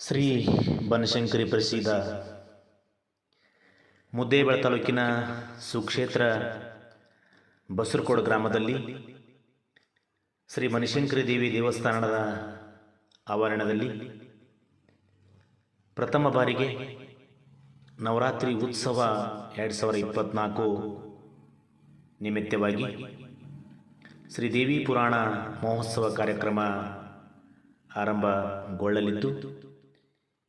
ಶ್ರೀ ಬನಶಂಕರಿ ಪ್ರಸಿದ್ಧ ಮುದ್ದೇಬಳ ತಾಲೂಕಿನ ಸುಕ್ಷೇತ್ರ ಬಸರಕೋಡು ಗ್ರಾಮದಲ್ಲಿ ಶ್ರೀ ಬನಶಂಕರಿ ದೇವಿ ದೇವಸ್ಥಾನದ ಆವರಣದಲ್ಲಿ ಪ್ರಥಮ ಬಾರಿಗೆ ನವರಾತ್ರಿ ಉತ್ಸವ ಎರಡು ಸಾವಿರ ಇಪ್ಪತ್ತ್ನಾಲ್ಕು ನಿಮಿತ್ತವಾಗಿ ಶ್ರೀ ದೇವಿ ಪುರಾಣ ಮಹೋತ್ಸವ ಕಾರ್ಯಕ್ರಮ ಆರಂಭಗೊಳ್ಳಲಿದ್ದು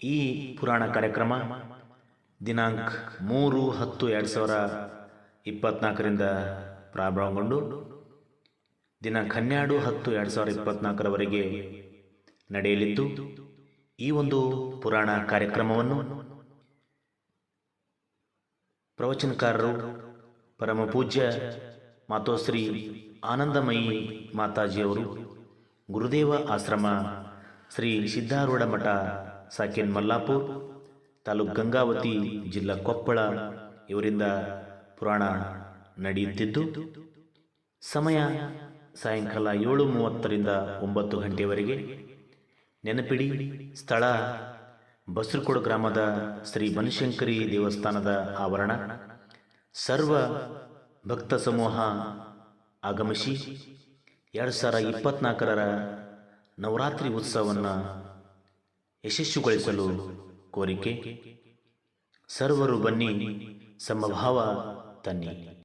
ಈ ಪುರಾಣ ಕಾರ್ಯಕ್ರಮ ದಿನಾಂಕ ಮೂರು ಹತ್ತು ಎರಡು ಸಾವಿರ ಇಪ್ಪತ್ನಾಲ್ಕರಿಂದ ಪ್ರಾರಂಭಗೊಂಡು ದಿನಾಂಕ ಹನ್ನೆರಡು ಹತ್ತು ಎರಡು ಸಾವಿರ ಇಪ್ಪತ್ನಾಲ್ಕರವರೆಗೆ ನಡೆಯಲಿದ್ದು, ಈ ಒಂದು ಪುರಾಣ ಕಾರ್ಯಕ್ರಮವನ್ನು ಪ್ರವಚನಕಾರರು ಪರಮ ಪೂಜ್ಯ ಮಾತೋಶ್ರೀ ಆನಂದಮಯಿ ಮಾತಾಜಿಯವರು, ಗುರುದೇವ ಆಶ್ರಮ ಶ್ರೀ ಸಿದ್ಧಾರೂಢ ಮಠ ಸಾಕಿನ್ ಮಲ್ಲಾಪುರ್, ತಾಲೂಕ್ ಗಂಗಾವತಿ, ಜಿಲ್ಲಾ ಕೊಪ್ಪಳ ಇವರಿಂದ ಪುರಾಣ ನಡೆಯುತ್ತಿದ್ದು, ಸಮಯ ಸಾಯಂಕಾಲ ಏಳು ಮೂವತ್ತರಿಂದ ಒಂಬತ್ತು ಗಂಟೆಯವರೆಗೆ ನೆನಪಿಡಿ, ಸ್ಥಳ ಬಸರಕೋಡು ಗ್ರಾಮದ ಶ್ರೀ ಬನಶಂಕರಿ ದೇವಸ್ಥಾನದ ಆವರಣ. ಸರ್ವ ಭಕ್ತ ಸಮೂಹ ಆಗಮಿಸಿ, ಎರಡು ಸಾವಿರ ಇಪ್ಪತ್ನಾಲ್ಕರ ನವರಾತ್ರಿ ಉತ್ಸವವನ್ನು ಯಶಸ್ವಿಗೊಳಿಸಲು ಕೋರಿಕೆ. ಸರ್ವರು ಬನ್ನಿ ಸಮಭಾವ ತನ್ನಿ.